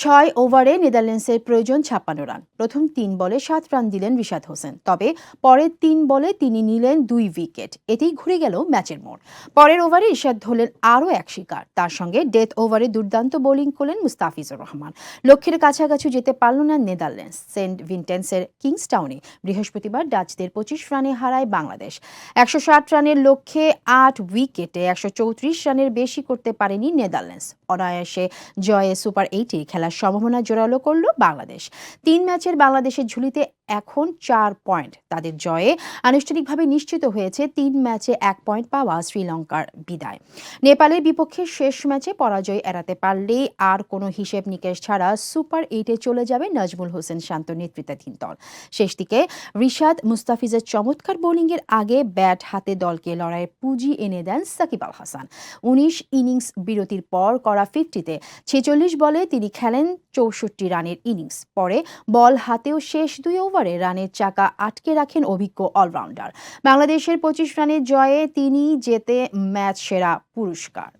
ছয় ওভারে নেদারল্যান্ডসের প্রয়োজন ছাপ্পান্ন রান। প্রথম তিন বলে সাত রান দিলেন রিশাদ হোসেন। তবে পরের তিন বলে তিনি নিলেন দুই উইকেট। এতেই ঘুরে গেল ম্যাচের মোড়। পরের ওভারে রিশাদ হলেন আরও এক শিকার। তার সঙ্গে ডেথ ওভারে দুর্দান্ত বোলিং করলেন মুস্তাফিজুর রহমান। লক্ষ্যের কাছাকাছি যেতে পারল না নেদারল্যান্ডস। সেন্ট ভিনটেন্সের কিংসটাউনে বৃহস্পতিবার ডাচদের পঁচিশ রানে হারায় বাংলাদেশ। একশো ষাট রানের লক্ষ্যে আট উইকেটে একশো চৌত্রিশ রানের বেশি করতে পারেনি নেদারল্যান্ডস। অনায়াসে জয়ে সুপার এইটে খেলার সম্ভাবনা জোরালো করল বাংলাদেশ। তিন ম্যাচের বাংলাদেশের ঝুলিতে এখন চার পয়েন্ট তাদের জয়ে। আনুষ্ঠানিকভাবে নিশ্চিত হয়েছে তিন ম্যাচে এক পয়েন্ট পাওয়া শ্রীলঙ্কার বিদায়। নেপালের বিপক্ষে শেষ ম্যাচে পরাজয় এড়াতে পারলেই আর কোনো হিসেব নিকেশ ছাড়া সুপার এইটে চলে যাবে নাজমুল হোসেন শান্ত নেতৃত্বাধীন দল। শেষ দিকে রিশাদ মুস্তাফিজের চমৎকার বোলিংয়ের আগে ব্যাট হাতে দলকে লড়াইয়ের পুঁজি এনে দেন সাকিব আল হাসান। উনিশ ইনিংস বিরতির পর করা ফিফটিতে ছেচল্লিশ বলে তিনি খেলেন চৌষট্টি রানের ইনিংস। পরে বল হাতেও শেষ দুই ওভারে রানের চাকা আটকে রাখেন অভিজ্ঞ অলরাউন্ডার। বাংলাদেশের পঁচিশ রানের জয়ে তিনি জেতে ম্যাচ সেরা পুরস্কার।